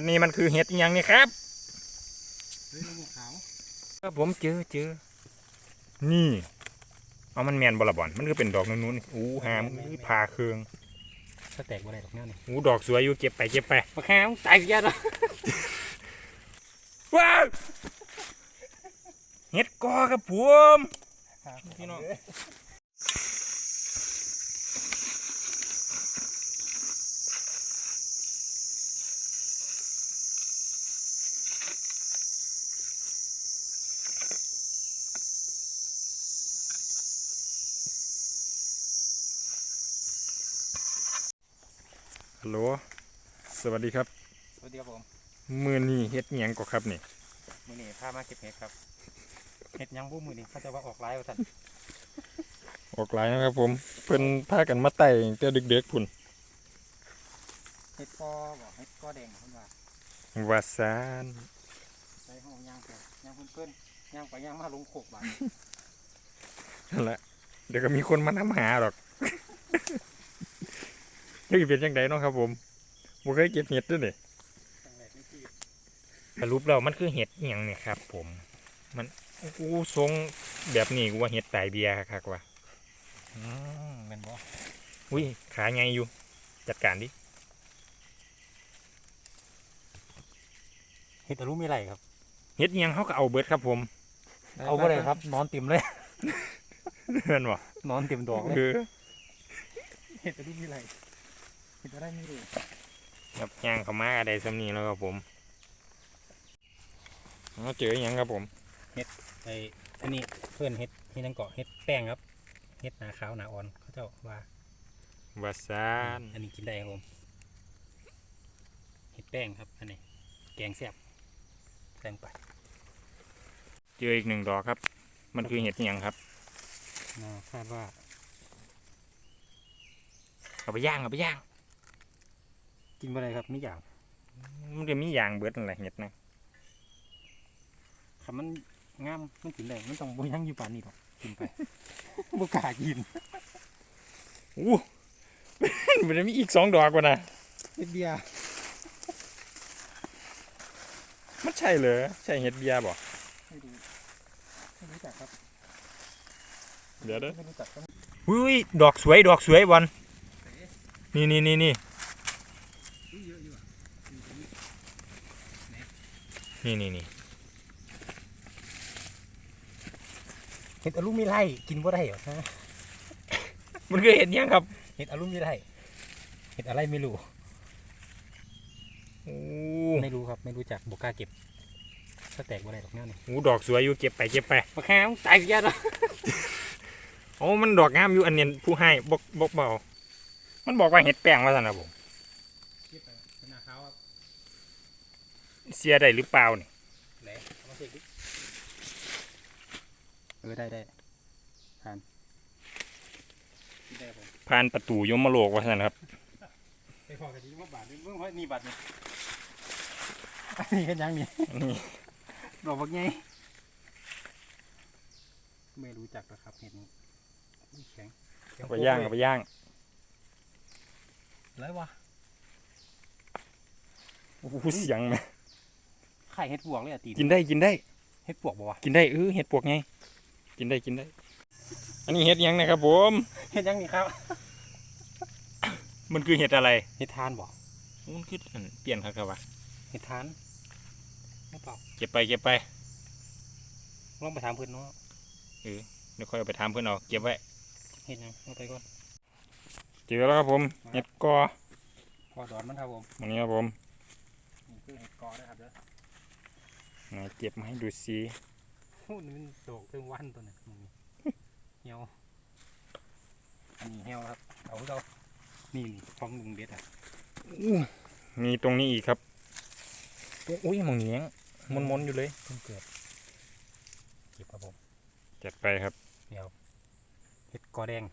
อันนี้มันคือเห็ดอหยังนี่ครับเฮ้ยลูกขาวครับผมเจอเจอ นี่ เอามันแมนบลบอนมันก็เป็นดอกนู้นๆอู้หามอุ้ยพาเครืองสแต็กบ่ได้ดอกแนวนี่อู้ดอกสวยอยู่เก็บไปเก็บไปปลาขาวตายกันแล้วว้าวเห็ดกอครับผมพี่น้อง ฮัลโหล สวัสดีครับ สวัสดีครับผม มือนี้เฮ็ดหยังก็ครับนี่มื้อนี้พามาเก็บเห็ดครับ เห็ดหยังบุ้มื้อนี้เขาจะว่าออกไลายว่าซั่นออกหลายนะครับผม เพิ่นพากันมาไต่ตั้งแต่ดึกๆพุ่น เห็ดกอบ่เห็ดกอแดงเพิ่นว่าว่าซานใส่ห้องย่างไปย่างเพิ่นๆย่างไปย่างมาลงโขกบาดนั่นแหละ เดี๋ยวก็มีคนมานำหาหรอก นี่เป็นจังไดเนาะครับ ผมบ่เคยเก็บเห็ดด้วยนี่ตั้งแรกนี่คือสรุปแล้วมันคือเห็ดอหยังเนี่ยครับ ผม มันกูทรงแบบนี้กูว่าเห็ดไตเบียร์คักๆว่ะอืมแม่นบ่อุ้ยขาไงอยู่ จัดการดิเห็ดอลูมีไรครับเห็ดอหยังเขาก็เอาเบิดครับ ผม เอาบ่ได้ครับ นอนเต็มเลยเห็นบ่นอนเต็มดอกเลยคือเห็ดอลูมีไร เห็ดอะไรไม่รู้ครับย่างเข้ามาอะไรสำนีแล้วครับผมเราเจออหยังครับผมไอ้อันนี้เพื่อนเห็ดเห็ดหยังเกาะเห็ดแป้งครับเห็ดหนาขาวหนาอ่อนเขาเจ้าว่าว่าซานอันนี้กินได้ครับผมเห็ดแป้งครับอันนี้แกงแซ่บแป้งไปเจออีกหนึ่งดอกครับ มันคือเห็ดอหยังครับน่าคาดว่าเอาไปย่างเอาไปย่าง กินอะไรครับไม่อยากมันจะมีอย่างเบิดนั่นแหละเห็ดนะคำมันงามมันกินได้มันต้องบยังอยู่ป่านนี้หรอกกินไป บุกล้ากินอู้มันจะมีอีกสองดอกกว่านะเห็ดเบียร์มันใช่เหรอใช่เห็ดเบียร์บ่ไม่รู้ไม่รู้จักครับเดี๋ยวเด้อไม่รู้จักครับอุ้ยดอกสวยดอกสวยบอลนี่นี่นี่นี่ เยอะอยู่อะ นี่นี่นี่เห็ดอลูมิไลกินบ่ได้เหรอฮะมันคือเห็ดหยังครับ เห็ดอลูมิไลเห็ดอะไรไม่รู้โอ้ไม่รู้ครับไม่รู้จักบุกล้าเก็บสแต็กบ่ได้หรอกเนี่ยนี่โหดอกสวยอยู่เก็บไปเก็บไปปลาขาวตายกันแล้วโอ้มันดอกงามอยู่อันเนี้ยผู้ให้บกบกเบามันบอกว่าเห็ดแป้งว่าสันนะผม เก็บไปหนาขาวครับ เสียได้หรือเปล่านี่แหละเอามาเสกดิเออได้ได้ทานกินได้ผมผ่านประตูยมโลกว่าสันครับไปพอกันดีว่าบาทนึงเบิ่งว่านี่บาทนี่อันนี้เห็นยังนี่นี่ดอกบักไงไม่รู้จักนะครับเห็ดนี้อุ๊ยแข็งแข็เอาไปย่างเอาไปย่างไรวะโอ้โหเสียงไหมไข่เห็ดปวกเลยอะตีนกินได้กินได้เห็ดปวกบ่วะกินได้เออเห็ดปวกไงกินได้กินได้ อันนี้เห็ดหยังนะครับผมเห็ดยังนี่ครับ มันคือเห็ดอะไรเห็ดทานบ่มันคืออันเปลี่ยนครับครับวะเห็ดทานไม่เปล่าเก็บไปเก็บไปลองไปถามเพื่อนเนาะเดี๋ยวค่อยเอาไปถามเพื่อนเอาเก็บไว้เห็ดยังเอาไปก่อนเจอแล้วครับผมเห็ดกอพอดอนมันครับผมอันนี้ครับผมนี่คือเห็ดกอนะครับเด้อไหน เก็บมาให้ดูซิพูดมันโดกถึงวันตัวนี้มึงนี่เหี่ยวอันนี้เหี่ยวครับเอาเรานี่นี่ของลุงเด็ดอะอู้มีตรงนี้อีกครับอุ้ยหมองเหนียงมนๆอยู่เลยเพิ่งเกิดเก็บครับผมจัดไปครับเดี๋ยวเห็ดกอแดง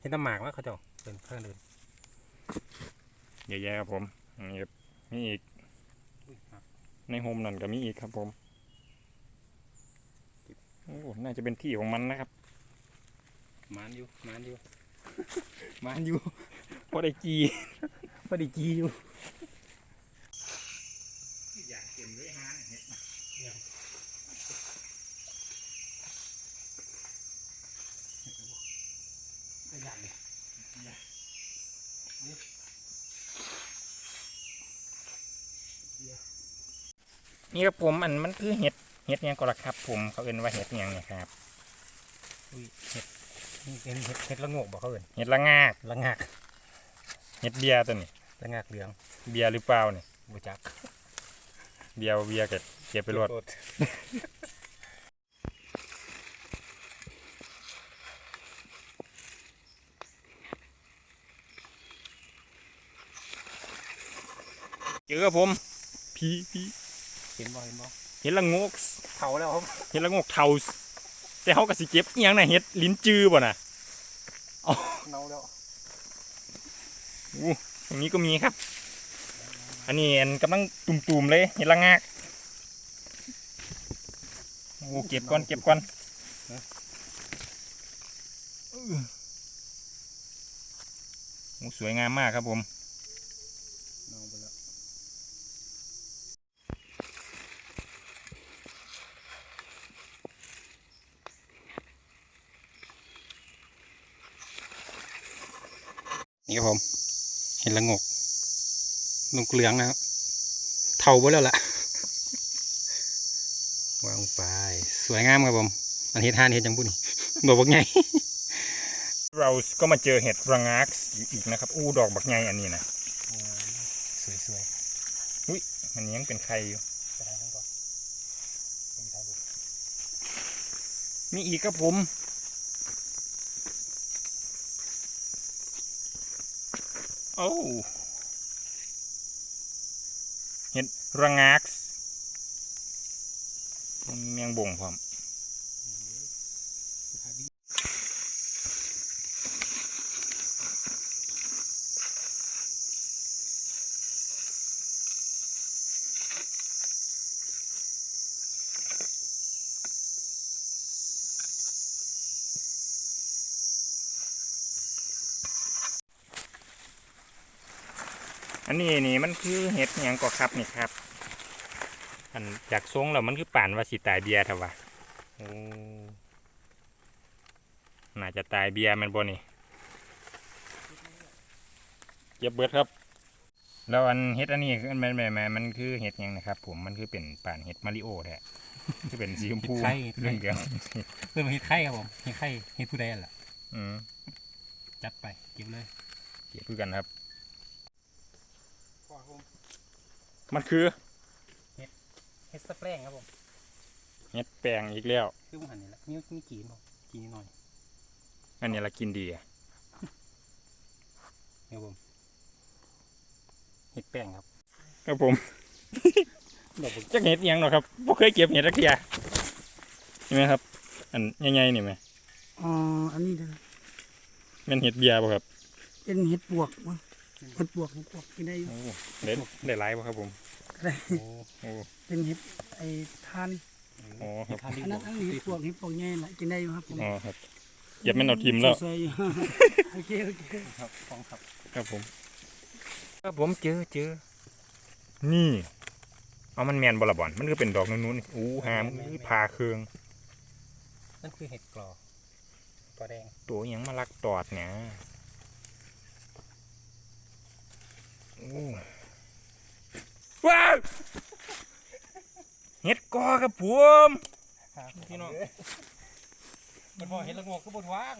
เห็ดน้ำหมากวะเขาเจ้าเดินข้างเดินเยอะแยะครับผมอันนี้ครับมีอีกอุ้ยหัก ในโฮมนั่นก็มีอีกครับผมโอ้น่าจะเป็นที่ของมันนะครับหมานอยู่หมานอยู่มันอยู่พอได้จีพอดีจีอยู่ เลยหาเห็ด ตัวใหญ่เลย นี่ครับผมอันมันคือเห็ดเห็ดหยังก็ละครับผมเขาเอิ้นว่าเห็ดหยังเนี่ยครับอุ้ยเห็ดนี่เป็นเห็ดเห็ดละโงกบอกเขาเอินเห็ดละงากละงากเห็ดเบียร์ตัวนี้ละงากเหลืองเบียร์หรือเปล่าเนี่ยบูจักเบียร์บ่เบียร์ก็เก็บไปรวดเจอครับผมพีพี เห็นบ่เห็นบ่เห็ดละงกเผาแล้วครับเห็ดละงกเทาแต่เขาก็สิเก็บอหยังน่ะเห็ดลิ้นจือบ่น่ะเน่าแล้วอู้ตรงนี้ก็มีครับ อันนี้อันกำลังตุ่มๆเลยเห็ดละงากโอ้เก็บก่อนเก็บก่อนโอ้สวยงามมากครับผม เน่าไปแล้วนี่ครับผม เห็นละโงกลงเหลืองนะครับ เท่าไปแล้วล่ะวางไป สวยงามครับผม อันเห็ดห่านเห็ดจังบุนี่บอกว่าไงเราก็มาเจอเห็ดระงากอีกนะครับ อู้ดอกบักใหญ่อันนี้นะสวยสวยอันนี้ยังเป็นไข่อยู่ไปทางนั้นก่อนไปทางดูมีอีกครับผม โอ้เห็ดระงักมีแมงบ่งพร้อม อันนี้นี่มันคือเห็ดหยังก็ครับนี่ครับ อันจากทรงแล้วมันคือป่านว่าสิตายเบียร์เถอะวะโอ้น่าจะตายเบียร์แมันบ่นี่เก็บเบิดครับ แล้วอันเห็ดอันนี้คือมันมันมันมันคือเห็ดหยังนะครับ ผมมันคือเป็นป่านเห็ดมาริโอแท้คือเป็นสีชมพูไข่เรื่องเดียวเพื่อนมาเห็ดไข่ครับผมเห็ดไข่เห็ดผู้ใดล่ะอืมจัดไปเก็บเลยเก็บคือกันครับ ขวาผม มันคือเห็ดสะแปรงครับผมเห็ดแปลงอีกแล้ว คือมันหันนี่แหละมีมีกีนบ่กีนหน่อยอันนี้ละกินดีอะครับผมเห็ดแป้งครับครับผมดอกบักจักเห็ดอิหยังเนาะครับบ่เคยเก็บเห็ดตะเคียเห็นไหมครับ อันใหญ่ๆนี่ไหมอ๋ออันนี้นะแม่นเห็ดเบียร์บ่ครับ เป็นเห็ดปวกมั้ง เห็ดปวกเห็ดปวกกินได้อยู่ โอ้เด็ดได้หลายบ่ครับผมได้โอ้โอ้เป็นเห็ดไอ้ทานอ๋อครับทานดีอันนั้นอันนี้เห็ดปวกเห็ดปวกแง่ละกินได้อยู่ครับผมอ๋อครับเก็บแม่นเอาทิมแล้วสวยๆอยู่ โอเคโอเคครับของครับครับผมครับผมเจอเจอนี่ เอามันแมนบ่ละบ่อนมันก็เป็นดอกนู้นๆอู้หามอพาเครือง นั่นคือเห็ดกลอปลาแดงตัวอิหยังมาลักตอดเนี่ยโอ้ ว้าวเห็ดกอครับผมพี่น้องมันพอเห็ดละโงกก็บนว่าง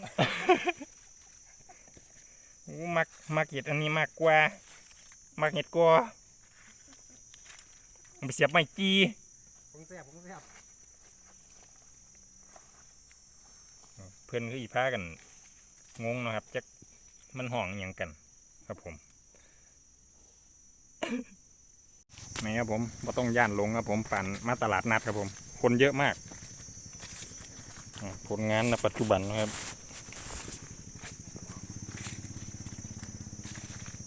โอ้มักมักเห็ดอันนี้มากกว่า มักเห็ดกอมันไปเสียบไม้จีผมแซ่บผมแซ่บเพื่อนคืออีพากันงงเนาะครับจักมันห้องอหย่างกัน ครับผม ไม่ครับผมไ่ต้องย่านลงครับผมปั่นมาตลาดนัดครับผม คนเยอะมาก ผลงานในปัจจุบันนะครับ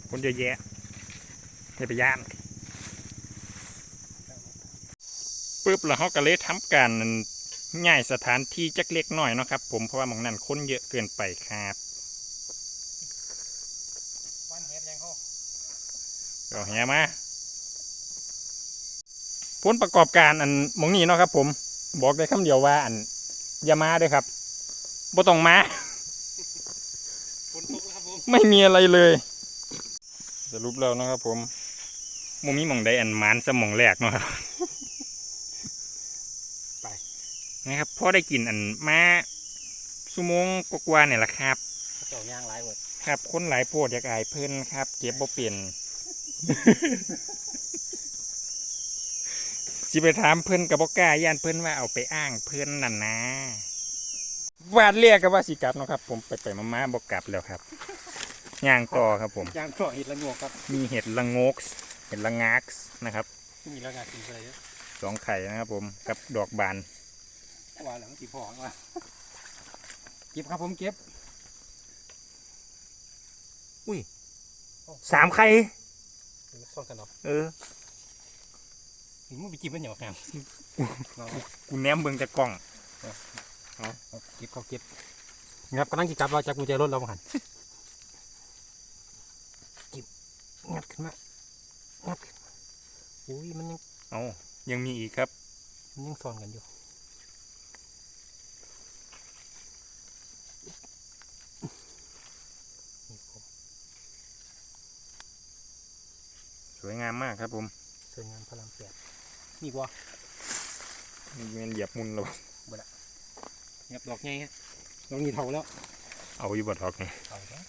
คนเยอะแยะอย่าไปย่านปุ๊บแล้วเขาก็เลยทำการง่ายสถานที่จักเล็กน้อยนะครับ ผมเพราะว่ามองนั้นคนเยอะเกินไปครับวันเห็ดยังเขาก็แหมา ลประกอบการอันหมองนี้เนาะครับ ผม บอกได้คำเดียวว่าอันอย่ามาเด้วยครับบ่ต้องมาฝนตกแล้วครับผมไม่มีอะไรเลย สรุปแล้วเนาะครับ ผมมุมีหมองใดอันหมานสมองแรกเนาะครับไปนะครับพอได้กินอันมาสุโมงกว่าๆเนี่ยแหละครับเจ้าย่างหลายเว้ยครับคนหลายโพดอยากอายเพิ่นครับ เก็บบ่เปลี่ยน สิไปถามเพิ่นกับบ่กล้าย่านเพิ่นว่าเอาไปอ้างเพิ่นนั่นนะวาดเรียกกับว่าสิกลับเนาะครับ ผมไปไปๆมาๆบ่กลับแล้วครับย่างต่อครับผม ย่างก็เห็ดละงวกครับ มีเห็ดละโงกส์เห็ดละงากส์นะครับ มีแล้วงานกินอะไรเยอะสองไข่นะครับผมกับดอกบานว่าแล้วมันสีพองว่ะเก็บครับผมเก็บสามไข่ซ่อนกันเนาะเออ ถึงมึงไปจิบมันเหนียวแฮมเอากูแนมเบิ่งจากกล้องเอาเก็บเขาเก็บงับกำลังจีกลับเราจากกุญแจรถเรามาหันจิบงัดขึ้นมางัดขึ้นมาอุ้ยมันยังเอายังมีอีกครับ มันยังซ่อนกันอยู่นี่ผมสวยงามมากครับผม สวยงามพลังแปด นี่บ่มีเงินเหยียบมุนเราเงียบดอกไงฮะดอกนี้เท่าแล้ว เอาอยู่บดดอกนี่เท่าแล้ว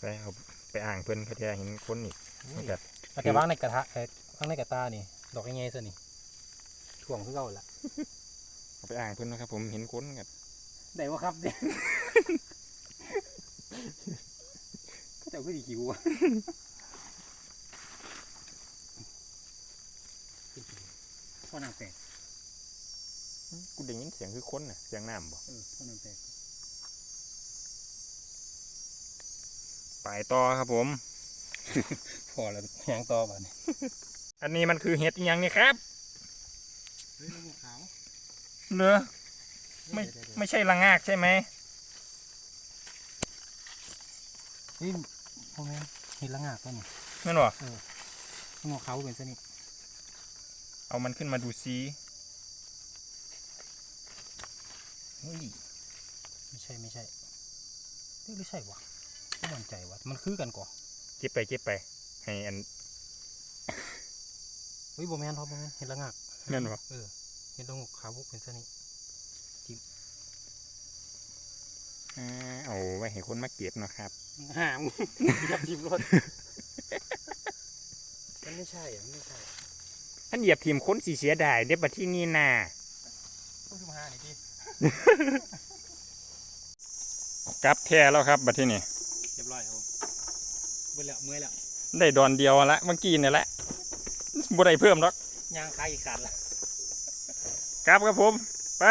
ไปเอาไปอ่างเพิ่นเขาจะเห็นคนอีกอุ้ยแบบเอาแต่วางในกระทะเอ่อวางในกระตานี่ ดอกไงซะนี่ถ่วงคือเก่าละเอาไปอ่างเพิ่นนะครับ ผมเห็นคนกันได้วะครับเด็กก็เจ้าคือดีคิวอะ พ่อน้ำแตกกูได้ยินเสียงคือคนน่ะ เสียงน้ำบ่เออพ่อน้ำแตกไปต่อครับผม พอแล้วแหงต่อบ้านี่อันนี้มันคือเห็ดอีหยังนี่ครับเฮ้ยลูกขาวเนอะไม่ไม่ใช่ละงากใช่ไหมนี่พ่อแม่นเห็ดละงากก็นี่นั่นหรอลูกขาวเป็นสนิท เอามันขึ้นมาดูซิเฮ้ยไม่ใช่ไม่ใช่เฮ้ยไม่ใช่วะไม่มั่นใจวะมันคือกันก่อเก็บไปเก็บไปให้อันเฮ้ยโบแมนท็อปโบแมนเห็ดละงากนั่นหรอเออเห็ดละงกขาวบุกเป็นสนิทอ่าเอาไว้ให้คนมาเก็บเนาะครับห่างยับทิมรถมันไม่ใช่อะมันไม่ใช่ ท่านเหยียบทีมคนสีเสียดายเด็บบัดที่นี่นาต้องทำห้านี่พี่กลับแท้แล้วครับบัดที่นี่เรียบร้อยครับผมเบื่อแล้วเมื่อยแล้วได้ดอนเดียวละเมื่อกี้นี่แหละบ่ได้เพิ่มหรอกยางคายอีกขาดละกลับครับผม ไป